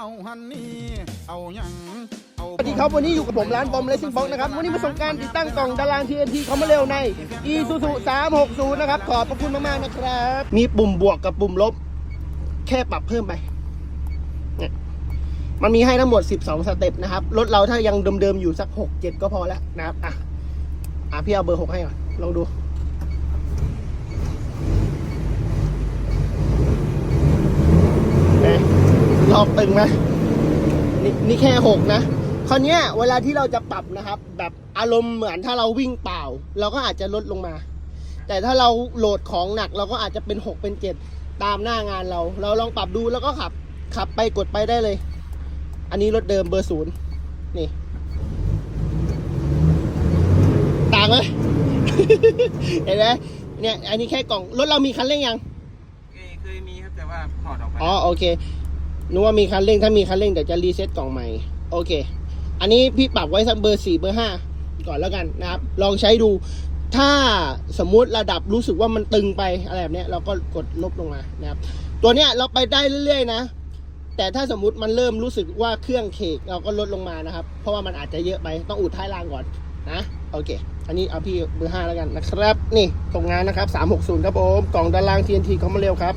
เอาหันนี่ เอาหยังเอาสวัสดีครับวันนี้อยู่กับผมร้านบอมเลสซิ่งบ็อกนะครับวันนี้มาส่งการติดตั้งกล่องดาราง TNT เขามาเร็วใน e s u s u 360 นะครับ ขอบพระคุณมาก ๆ นะครับ มีปุ่มบวกกับปุ่มลบ แค่ปรับเพิ่มไปเนี่ยมันมีให้ทั้งหมด 12 สเต็ปนะครับ รถเราถ้ายังเดิม ๆ อยู่สัก 6 7 ก็พอแล้วนะครับ อะ อะพี่เอาเบอร์ 6 ให้ก่อนลองดู เอ๊ะ ลอกตึงไหมนี่นี่แค่หกนะคราวเนี้ยเวลาที่เราจะปรับนะครับ แบบอารมณ์เหมือนถ้าเราวิ่งเปล่า เราก็อาจจะลดลงมา แต่ถ้าเราโหลดของหนักเราก็อาจจะเป็นหกเป็นเจ็ดตามหน้างานเรา เราลองปรับดูแล้วก็ขับ ขับไปกดไปได้เลย อันนี้รถเดิมเบอร์ศูนย์นี่ต่างไหมเห็นไหมเนี่ยอันนี้แค่กล่องรถเรามีคันเร่งยังเคยเคยมีครับแต่ว่าถอดออกไปอ๋อโอเค นึกว่ามีคันเร่ง ถ้ามีคันเร่งเดี๋ยวจะรีเซ็ตกล่องใหม่ โอเค อันนี้พี่ปรับไว้สักเบอร์สี่เบอร์ห้าก่อนแล้วกันนะครับ ลองใช้ดู ถ้าสมมุติระดับรู้สึกว่ามันตึงไปอะไรแบบนี้เราก็กดลบลงมานะครับ ตัวเนี้ยเราไปได้เรื่อยๆนะ แต่ถ้าสมมุติมันเริ่มรู้สึกว่าเครื่องเคกเราก็ลดลงมานะครับ เพราะว่ามันอาจจะเยอะไปต้องอุดท้ายรางก่อนนะโอเค อันนี้เอาพี่เบอร์ห้าแล้วกันนะครับ นี่ส่งงานนะครับ 360 ครับผม กล่องด้านล่าง TNT เขามาเร็วครับ